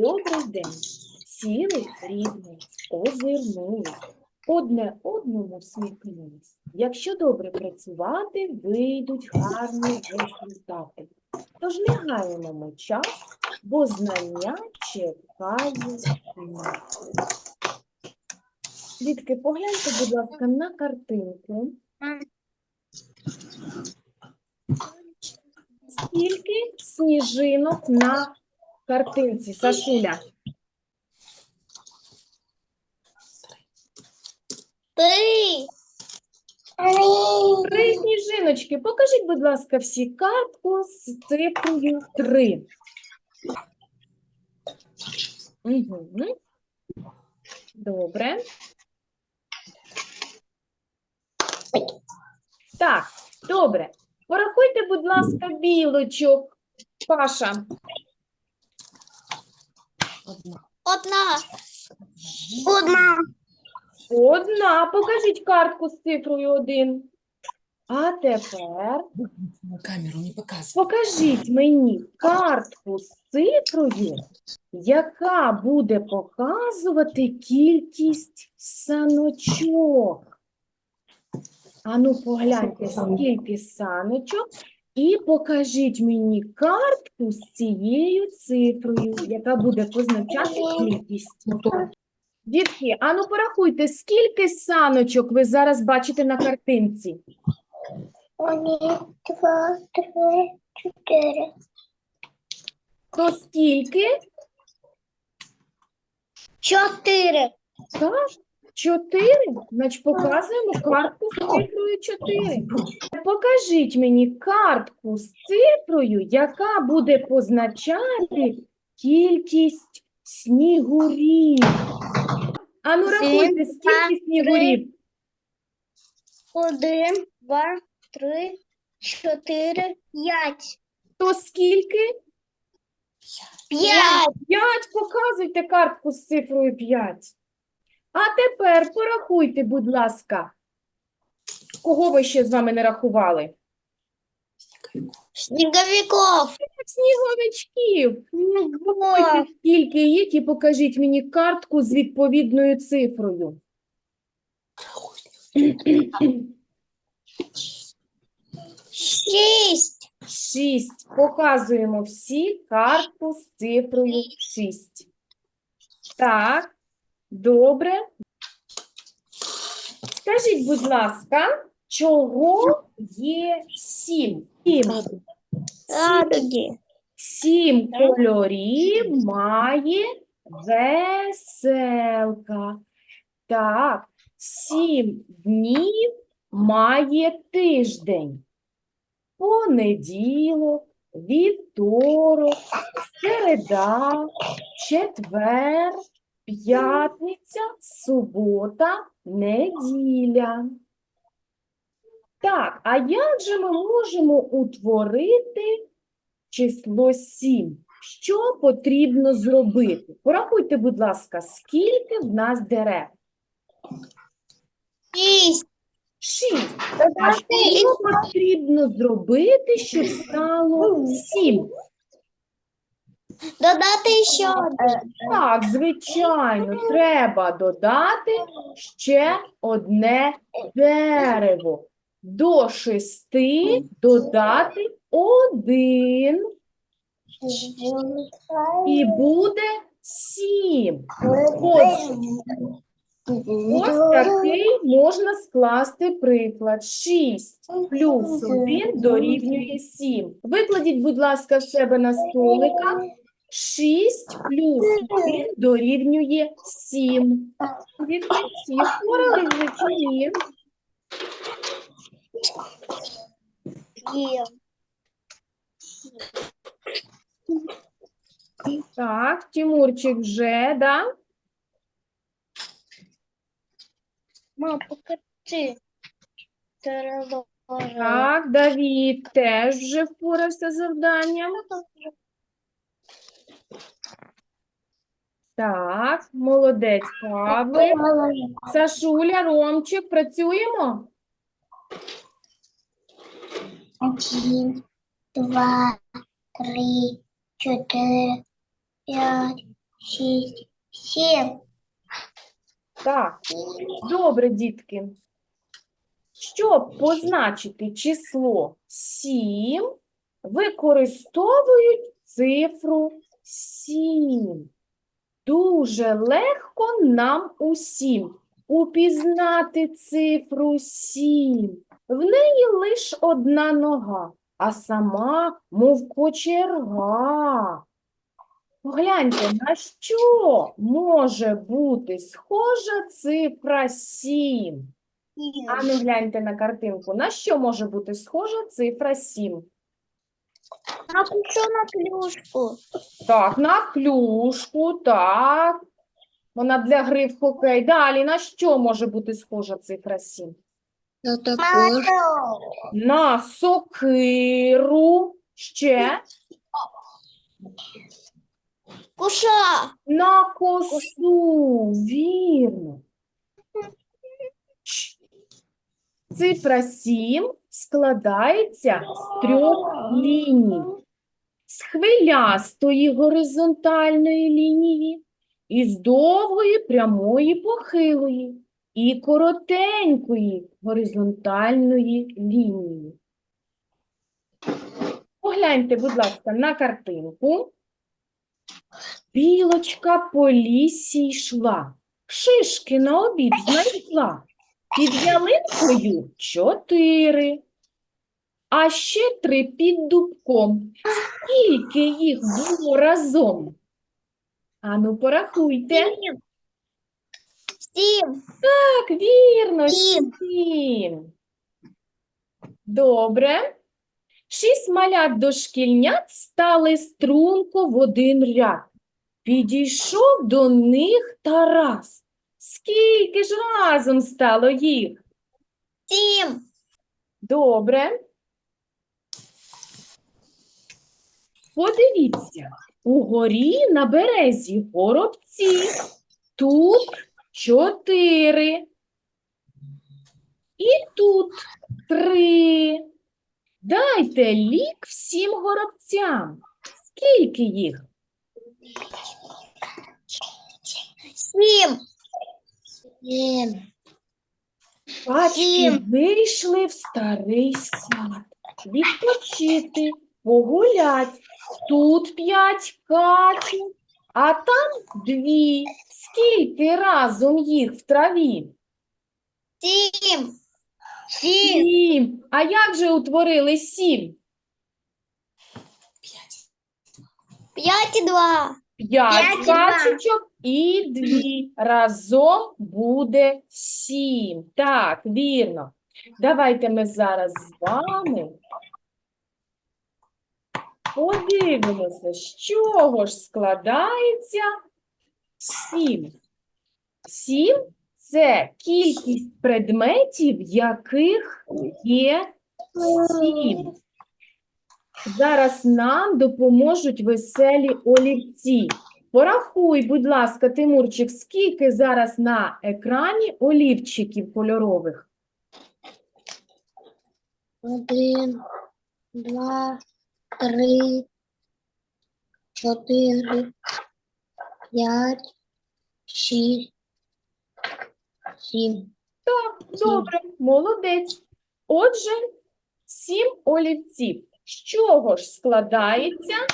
добрий день. Сіли рідні, озирнулись, одне одному всміхнулись. Якщо добре працювати, вийдуть гарні результати. Тож не гаємо ми час, бо знання чекають нас. Дітки, погляньте, будь ласка, на картинку. Скільки сніжинок на картинці, Сашуля? Три. Три сніжиночки. Покажіть, будь ласка, всі картку з цифрою 3. Угу. Добре. Так, добре. Порахуйте, будь ласка, білочок. Паша. Одна. Одна. Одна. Одна. Покажіть картку з цифрою 1. А тепер На камеру не показывай. Покажіть мені картку з цифрою, яка буде показувати кількість саночок. Ану, погляньте, скільки саночок, і покажіть мені картку з цією цифрою, яка буде позначати кількість. Дітки, ану порахуйте, скільки саночок ви зараз бачите на картинці? Один, два, три, чотири. То скільки? Чотири. Так, чотири. Значить, показуємо картку з цифрою 4. Покажіть мені картку з цифрою, яка буде позначати кількість снігурів. Ану, рахуйте, скільки снігурів? Один, два, три, чотири, п'ять. То скільки? П'ять. 5. Показуйте картку з цифрою 5. А тепер порахуйте, будь ласка, кого ви ще з вами не рахували? Сніговиков. Сніговичків. Снігов. Скільки їх і покажіть мені картку з відповідною цифрою. Шість. Шість. Показуємо всі картку з цифрою 6. Так, добре. Скажіть, будь ласка, чого є сім? Сім. Радуги. Сім кольорів має веселка. Так, сім днів має тиждень. Понеділок, вівторок, середа, четвер, п'ятниця, субота, неділя. Так, а як же ми можемо утворити число 7. Що потрібно зробити? Порахуйте, будь ласка, скільки в нас дерев? Шість. Шість. А що потрібно зробити, щоб стало сім? Додати ще один. Так, звичайно, треба додати ще одне дерево. До шести додати один і буде сім. Отже, Ось такий можна скласти приклад. 6 плюс 1 дорівнює 7. Викладіть, будь ласка, в себе на столиках. 6 плюс 1 дорівнює 7. Дітки, всі впорались вже чи. Так, Тимурчик вже, да? Мам, покажи. Так, Давід теж вже впорався з завданням. Так, молодець, Павлик. Сашуля, Ромчик, працюємо? Один, два, три, чотири, п'ять, шесть, семь, Так, добре, дітки. Щоб позначити число 7, використовують цифру 7. Дуже легко нам усім упізнати цифру 7. В неї лише одна нога, а сама, мов кочерга. Погляньте, на що може бути схожа цифра 7? А ну гляньте на картинку. На що може бути схожа цифра 7? А что на клюшку? Так, на клюшку, так. Вона для гри в хокей. Далі, на що може бути схожа цифра 7? На такой. На сокиру. Ще Куша. на косу. Вірно. Цифра 7 складається з трьох ліній. З хвилястої горизонтальної лінії, і з довгої прямої похилої, і коротенької горизонтальної лінії. Погляньте, будь ласка, на картинку. Білочка по лісі йшла, шишки на обід знайшла. Під ялинкою чотири, а ще три під дубком. Скільки їх було разом? Ану, порахуйте. Семь. Так, вірно, Сім. сім. Добре. Шість малят дошкільнят стали струнко в один ряд. Підійшов до них Тарас. Скільки ж разом стало їх? Семь. Добре. Подивіться, угорі на березі горобці. Тут чотири. І тут три. Дайте лік всім горобцям. Скільки їх? Семь. Семь. Качки вийшли в старий сад. Відпочити, погулять. Тут п'ять качок, а там дві. Скільки разом їх в траві? Семь. Семь. Сім. А як же утворили сім? Пять и два. П'ять качечок і дві. Разом буде сім. Так, вірно. Давайте ми зараз з вами подивимося, з чого ж складається сім. Сім – це кількість предметів, яких є сім. Зараз нам допоможуть веселі олівці. Порахуй, будь ласка, Тимурчик, скільки зараз на екрані олівчиків кольорових? Один, два, три, чотири, п'ять, шість, сім. Так, Добре, молодець. Отже, сім олівців. З чого ж складається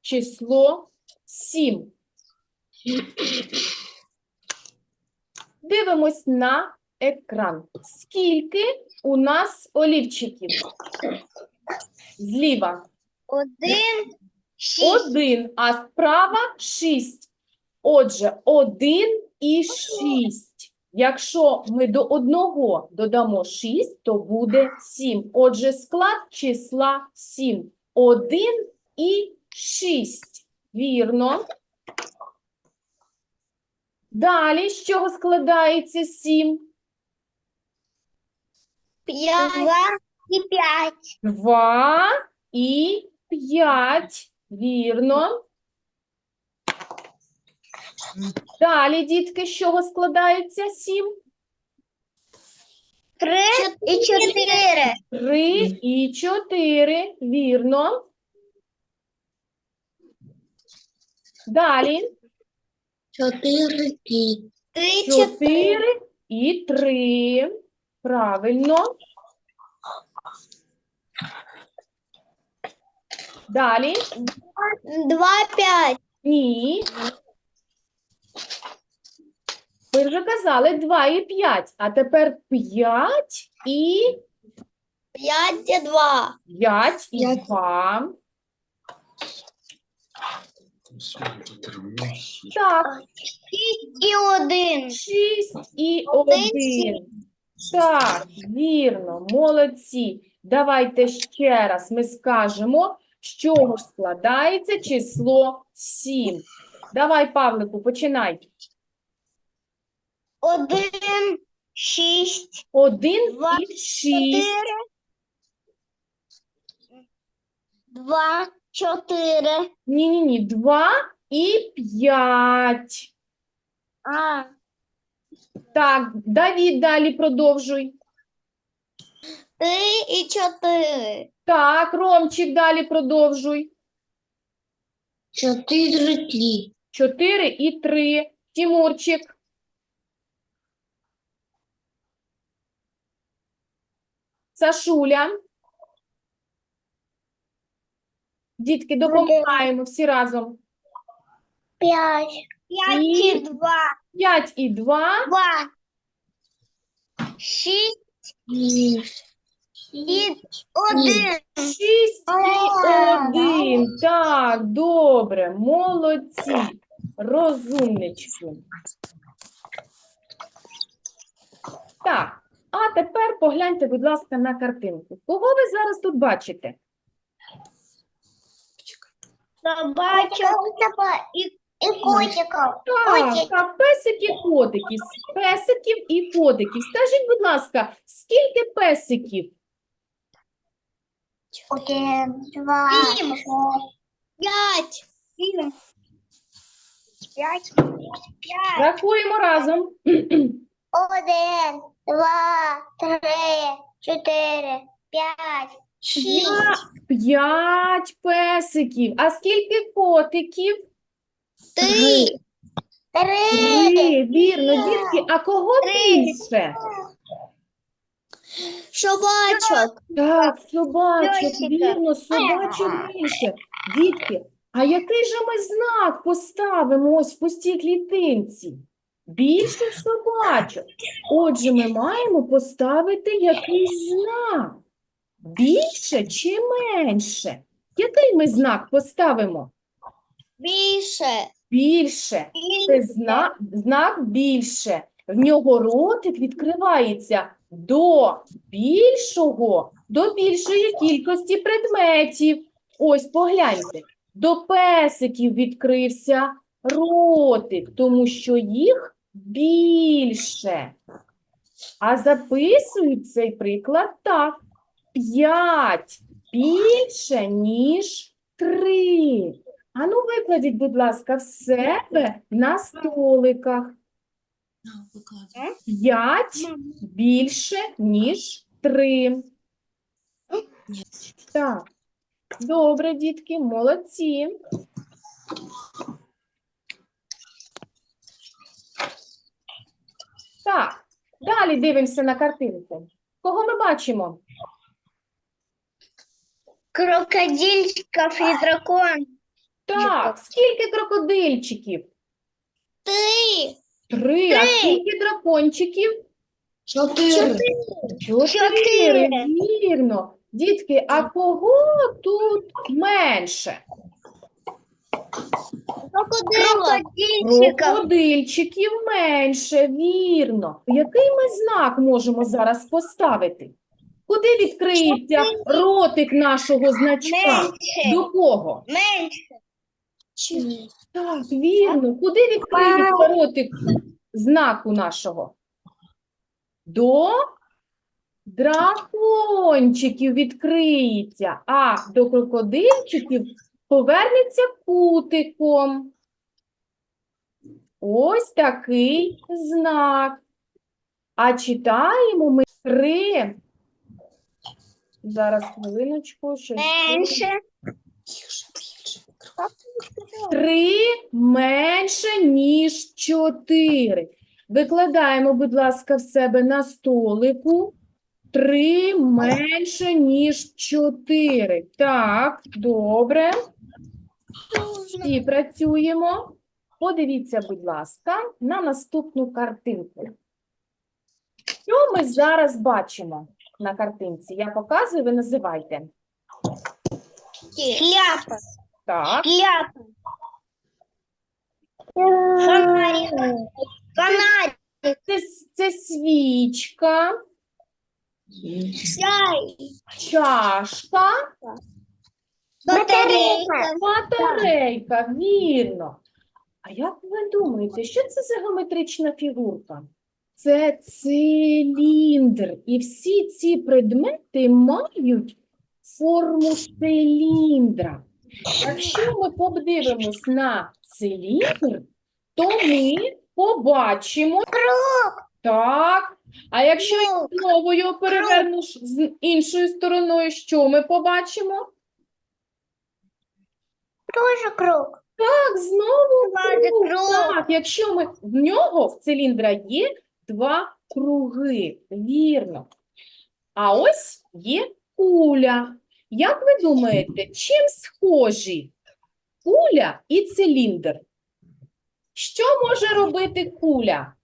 число сім? Дивимось на екран. Скільки у нас олівчиків? Зліва. Один, шість. Один, а справа шість. Отже, один і шість. Якщо ми до одного додамо шість, то буде сім. Отже, склад числа сім. Один і шість. Вірно. Далі, з чого складається сім? П'ять. Два і п'ять. Два і п'ять. Вірно. Далі, дітки, з чого складаються сім? Три і чотири. Три і чотири. Вірно. Далі. Чотири. Три, чотири. Чотири і три. Правильно. Далі. Два, п'ять. Ні. Ви вже казали 2 і 5, а тепер 5 і П'ять і два. 5 і П'ять. 2. Так, Шість і один. 6 і Один, 1. Так, вірно, молодці. Давайте ще раз ми скажемо, з чого ж складається число 7. Давай, Павлику, починай. Один, шість, 1 Два, і 6. чотири. Два, чотири. Ні-ні-ні, 2 і 5. А, Так, Давід, далі продовжуй. три і чотири. Так, Ромчик, далі продовжуй. Чотири, три. 4 і 3. Тимурчик. Сашуля. Дітки, допомагаємо всі разом. П'ять. П'ять І- два. 5 і 2. Два. Шість і один. 6 і. 1. Так, добре, молодці. Розумнички. Так, а тепер погляньте, будь ласка, на картинку. Кого ви зараз тут бачите? Собачок і, і котиків. Так, так, песик і Песиків і котиків. Скажіть, будь ласка, скільки песиків? Один, два, Сім. П'ять. Сім. П'ять. П'ять. Рахуємо разом. Один, два, три, чотири, п'ять, шість. П'ять песиків. А скільки котиків? Три. Три. Три, вірно, дітки, а кого більше? Собачок. Так, собачок, Песика. вірно, собачок більше. Дітки, а який же ми знак поставимо ось в пустій клітинці? Більше собачок. Отже, ми маємо поставити якийсь знак. Більше чи менше? Який ми знак поставимо? Більше. Більше. Це зна... знак більше. В нього ротик відкривається до більшого, до більшої кількості предметів. Ось погляньте. До песиків відкрився ротик, тому що їх більше. А записують цей приклад так. П'ять більше, ніж три. Ану, викладіть, будь ласка, в себе на столиках. П'ять більше, ніж три. Так. Добре, дітки, молодці. Так, далі дивимося на картинку. Кого ми бачимо? Крокодильчиков і дракон. Так, скільки крокодильчиків? Три. Три. А Три. скільки дракончиків? Чотири. Чотири, Чотири. вірно. Дітки, а кого тут менше? Крокодильчиків менше, вірно. Який ми знак можемо зараз поставити? Куди відкриється ротик нашого значка? Менше. До кого? Менше. Так, вірно. Куди відкриється ротик знаку нашого? До дракончиків відкриється, а до крокодильчиків повернеться кутиком. Ось такий знак. А читаємо ми три. Зараз хвилиночку, щось. Менше. Три менше. ніж 4. Викладаємо, будь ласка, в себе на столику. 3 менше, ніж 4. Так, добре. Всі працюємо. Подивіться, будь ласка, на наступну картинку. Що ми зараз бачимо на картинці? Я показую, ви називайте. Шляпа. Так, Шляпа. Фонарик. Фонарик. це, це свічка, Чай. чашка, Батарейка. батарейка, вірно. А як ви думаєте, що це за геометрична фігурка? Це циліндр. І всі ці предмети мають форму циліндра. Якщо ми подивимось на циліндр, то ми побачимо так. А якщо я знову його переверну з іншою стороною, що ми побачимо? Тоже круг. Так, знову круг. круг. Так, якщо ми в нього в циліндра є два круги, вірно. А ось є куля. Як ви думаєте, чим схожі куля і циліндр? Що може робити куля?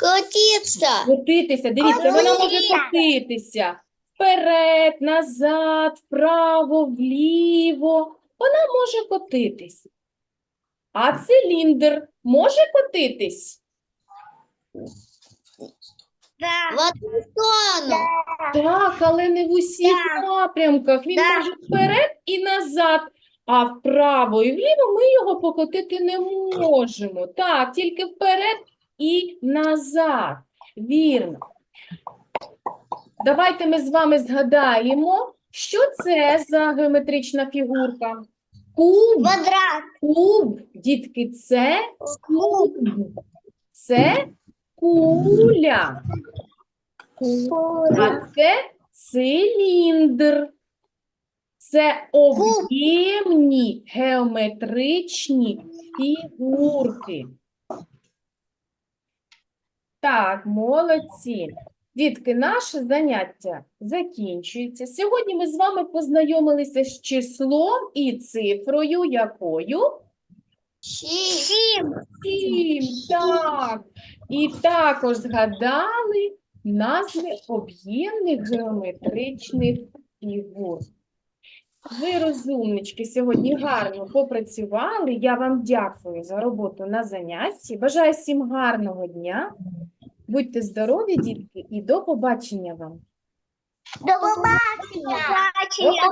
Котиться. Котитися, дивіться, вона може Котиться. Вперед, назад, вправо, вліво. Вона може котитись. А циліндр може котитись? Да. В одну сторону. Так, але не в усіх напрямках. Він може вперед і назад, а вправо і вліво ми його покотити не можемо. Так, тільки вперед і назад. Вірно. Давайте ми з вами згадаємо, що це за геометрична фігурка. Куб, Квадрат. куб, дітки, це куб. Це куля. А це циліндр. Це об'ємні геометричні фігурки. Так, молодці. Дітки, наше заняття закінчується. Сьогодні ми з вами познайомилися з числом і цифрою якою? Сім. Сім, так. І також згадали назви об'ємних геометричних фігур. Ви, розумнички, сьогодні гарно попрацювали. Я вам дякую за роботу на занятті. Бажаю всім гарного дня. Будьте здорові, дітки, і до побачення вам. До побачення. До побачення.